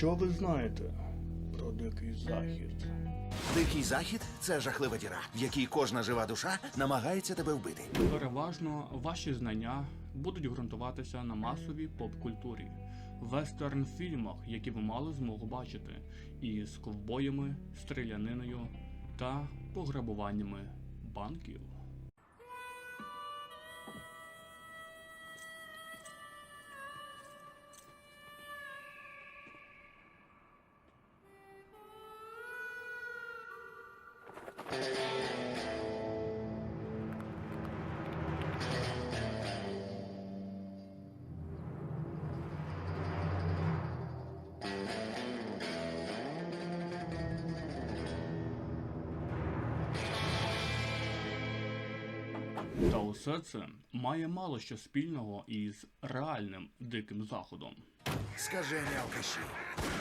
Що ви знаєте про дикий захід? Дикий захід це жахлива діра, в якій кожна жива душа намагається тебе вбити. Переважно ваші знання будуть ґрунтуватися на масовій поп-культурі, вестерн-фільмах, які ви мали змогу бачити, із ковбоями, стріляниною та пограбуваннями банків. Та усе це має мало що спільного із реальним диким заходом. Скажені алкаші,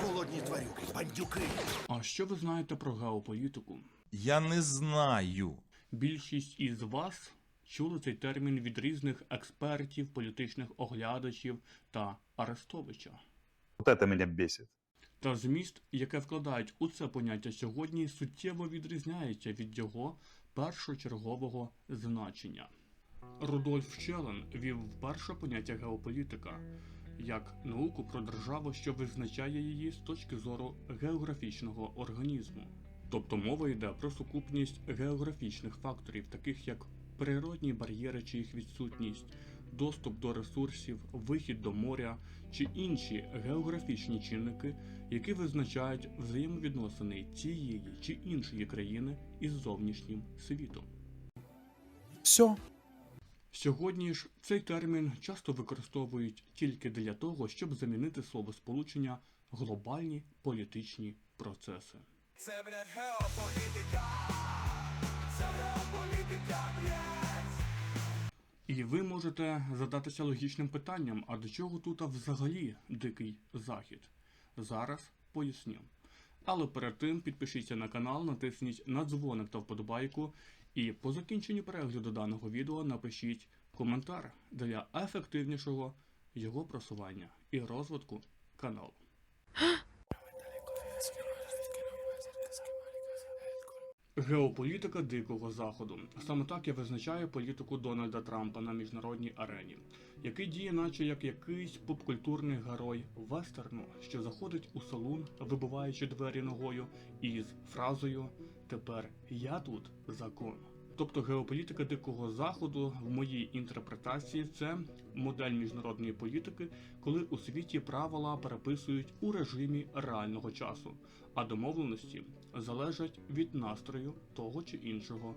голодні тварюки, бандюки. А що ви знаєте про геополітику? Я не знаю. Більшість із вас чули цей термін від різних експертів, політичних оглядачів та Арестовича. Вот это меня бесит. Та зміст, яке вкладають у це поняття сьогодні, суттєво відрізняється від його першочергового значення. Рудольф Челен вів вперше поняття геополітика як науку про державу, що визначає її з точки зору географічного організму. Тобто мова йде про сукупність географічних факторів, таких як природні бар'єри чи їх відсутність, доступ до ресурсів, вихід до моря чи інші географічні чинники, які визначають взаємовідносини цієї чи іншої країни із зовнішнім світом. Все. Сьогодні ж цей термін часто використовують тільки для того, щоб замінити слово сполучення глобальні політичні процеси. І ви можете задатися логічним питанням, а до чого тут взагалі дикий захід? Зараз поясню. Але перед тим підпишіться на канал, натисніть на дзвоник та вподобайку, і по закінченню перегляду даного відео напишіть коментар для ефективнішого його просування і розвитку каналу. Геополітика дикого заходу. Саме так я визначаю політику Дональда Трампа на міжнародній арені, який діє, наче як якийсь попкультурний герой вестерну, що заходить у салон, вибиваючи двері ногою, із фразою Тепер я тут закон. Тобто геополітика дикого заходу в моїй інтерпретації це модель міжнародної політики, коли у світі правила переписують у режимі реального часу, а домовленості залежать від настрою того чи іншого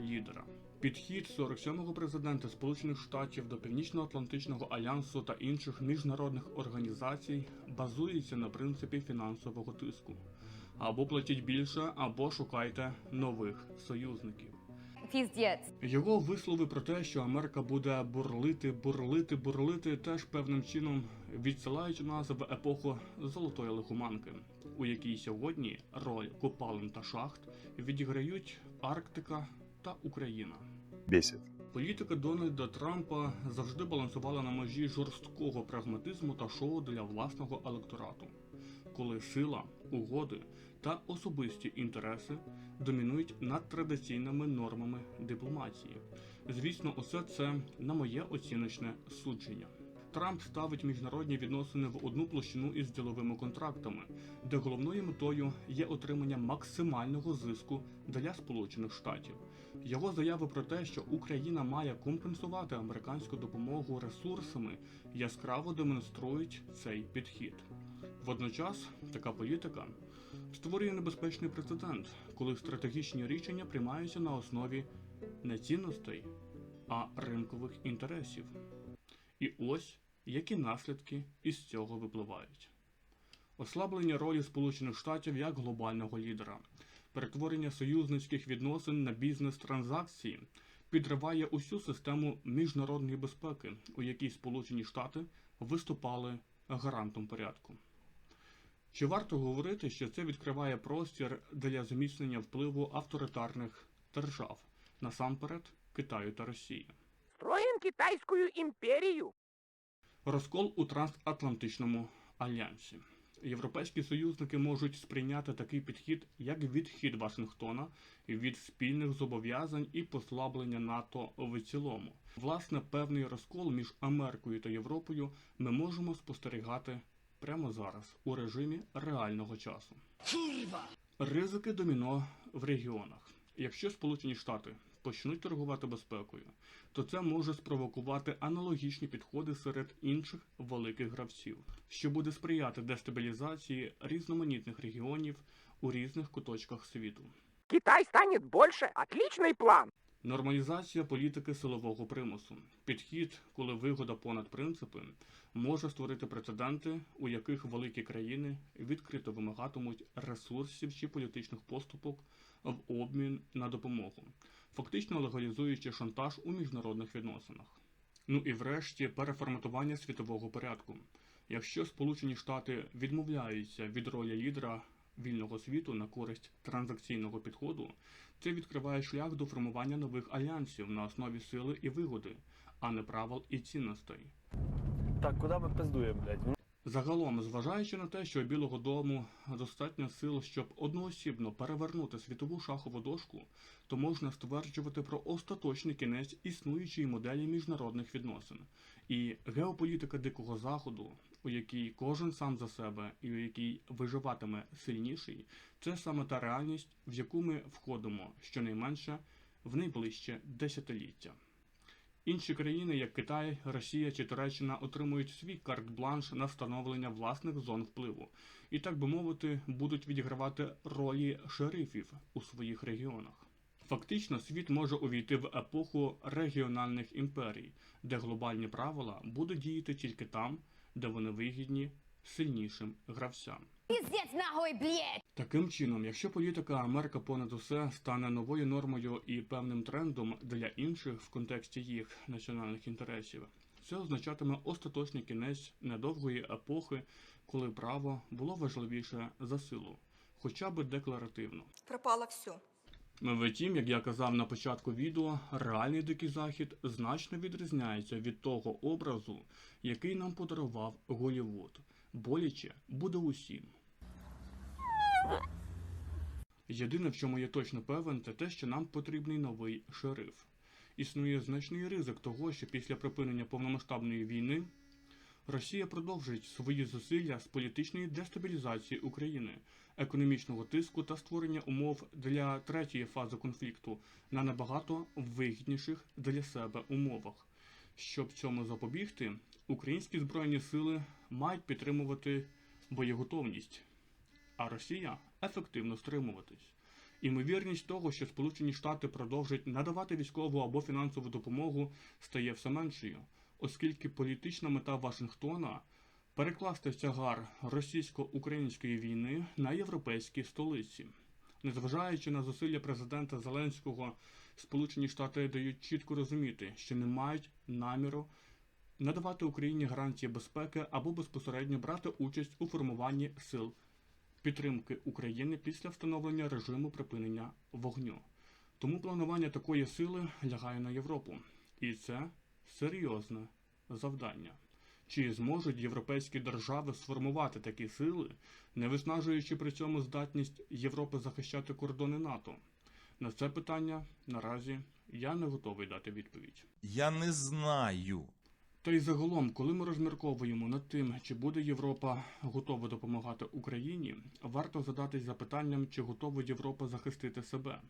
лідера. Підхід 47-го президента Сполучених Штатів до Північно-Атлантичного альянсу та інших міжнародних організацій базується на принципі фінансового тиску. Або платіть більше, або шукайте нових союзників. Його вислови про те, що Америка буде бурлити, бурлити, бурлити, теж певним чином відсилають нас в епоху золотої лихоманки, у якій сьогодні роль копалин та шахт відіграють Арктика та Україна. Бесит. Політика Дональда Трампа завжди балансувала на межі жорсткого прагматизму та шоу для власного електорату, коли сила, угоди та особисті інтереси домінують над традиційними нормами дипломатії. Звісно, усе це на моє оціночне судження. Трамп ставить міжнародні відносини в одну площину із діловими контрактами, де головною метою є отримання максимального зиску для Сполучених Штатів. Його заяви про те, що Україна має компенсувати американську допомогу ресурсами, яскраво демонструють цей підхід. Водночас така політика створює небезпечний прецедент, коли стратегічні рішення приймаються на основі не цінностей, а ринкових інтересів. І ось які наслідки із цього випливають: ослаблення ролі Сполучених Штатів як глобального лідера, перетворення союзницьких відносин на бізнес-транзакції підриває усю систему міжнародної безпеки, у якій Сполучені Штати виступали гарантом порядку. Чи варто говорити, що це відкриває простір для зміцнення впливу авторитарних держав, насамперед Китаю та Росії? Строим Китайскую империю. Розкол у трансатлантичному альянсі. Європейські союзники можуть сприйняти такий підхід як відхід Вашингтона від спільних зобов'язань і послаблення НАТО в цілому. Власне, певний розкол між Америкою та Європою ми можемо спостерігати прямо зараз у режимі реального часу. Ризики доміно в регіонах. Якщо Сполучені Штати почнуть торгувати безпекою, то це може спровокувати аналогічні підходи серед інших великих гравців, що буде сприяти дестабілізації різноманітних регіонів у різних куточках світу. Китай станет больше. Отличный план. Нормалізація політики силового примусу. Підхід, коли вигода понад принципи, може створити прецеденти, у яких великі країни відкрито вимагатимуть ресурсів чи політичних поступок в обмін на допомогу, фактично легалізуючи шантаж у міжнародних відносинах. Ну і врешті переформатування світового порядку. Якщо Сполучені Штати відмовляються від ролі лідера вільного світу на користь транзакційного підходу, це відкриває шлях до формування нових альянсів на основі сили і вигоди, а не правил і цінностей. Так, куда мы пиздуем, блядь? Загалом, зважаючи на те, що Білого Дому достатньо сил, щоб одноосібно перевернути світову шахову дошку, то можна стверджувати про остаточний кінець існуючої моделі міжнародних відносин. І геополітика Дикого Заходу, у якій кожен сам за себе і у якій виживатиме сильніший, це саме та реальність, в яку ми входимо щонайменше в найближче десятиліття. Інші країни, як Китай, Росія чи Туреччина, отримують свій карт-бланш на встановлення власних зон впливу і, так би мовити, будуть відігравати ролі шерифів у своїх регіонах. Фактично, світ може увійти в епоху регіональних імперій, де глобальні правила будуть діяти тільки там, де вони вигідні сильнішим гравцям. Пиздец нахуй, блядь! Таким чином, якщо політика Америка понад усе стане новою нормою і певним трендом для інших в контексті їх національних інтересів, це означатиме остаточний кінець недовгої епохи, коли право було важливіше за силу, хоча б декларативно. пропало все. Втім, як я казав на початку відео, реальний дикий захід значно відрізняється від того образу, який нам подарував Голівуд. Боляче буде усім. Єдине, в чому я точно певен, це те, що нам потрібний новий шериф. Існує значний ризик того, що після припинення повномасштабної війни Росія продовжить свої зусилля з політичної дестабілізації України, економічного тиску та створення умов для третьої фази конфлікту на набагато вигідніших для себе умовах. Щоб цьому запобігти, українські збройні сили мають підтримувати боєготовність, а Росія ефективно стримуватись. Імовірність того, що Сполучені Штати продовжать надавати військову або фінансову допомогу, стає все меншою, оскільки політична мета Вашингтона перекласти тягар російсько-української війни на європейські столиці. Незважаючи на зусилля президента Зеленського, Сполучені Штати дають чітко розуміти, що не мають наміру надавати Україні гарантії безпеки або безпосередньо брати участь у формуванні сил підтримки України після встановлення режиму припинення вогню. Тому планування такої сили лягає на Європу, і це серйозне завдання. Чи зможуть європейські держави сформувати такі сили, не виснажуючи при цьому здатність Європи захищати кордони НАТО? На це питання наразі я не готовий дати відповідь. Я не знаю. Та й загалом, коли ми розмірковуємо над тим, чи буде Європа готова допомагати Україні, варто задатись запитанням, чи готова Європа захистити себе.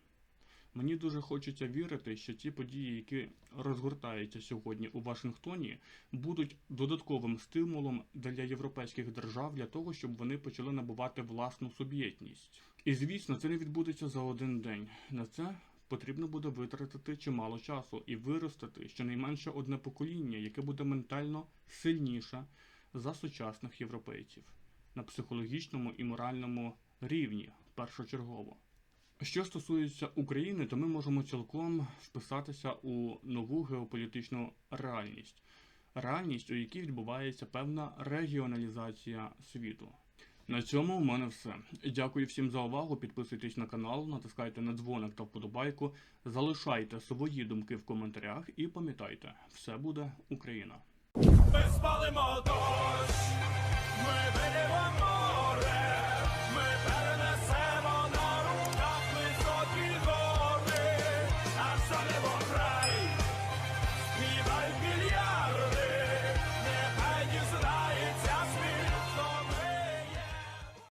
Мені дуже хочеться вірити, що ті події, які розгортаються сьогодні у Вашингтоні, будуть додатковим стимулом для європейських держав для того, щоб вони почали набувати власну суб'єктність. І звісно, це не відбудеться за один день. На це потрібно буде витратити чимало часу і виростити щонайменше одне покоління, яке буде ментально сильніше за сучасних європейців на психологічному і моральному рівні першочергово. Що стосується України, то ми можемо цілком вписатися у нову геополітичну реальність. Реальність, у якій відбувається певна регіоналізація світу. На цьому у мене все. Дякую всім за увагу. Підписуйтесь на канал, натискайте на дзвоник та вподобайку, залишайте свої думки в коментарях і пам'ятайте, все буде Україна. Ми спалимо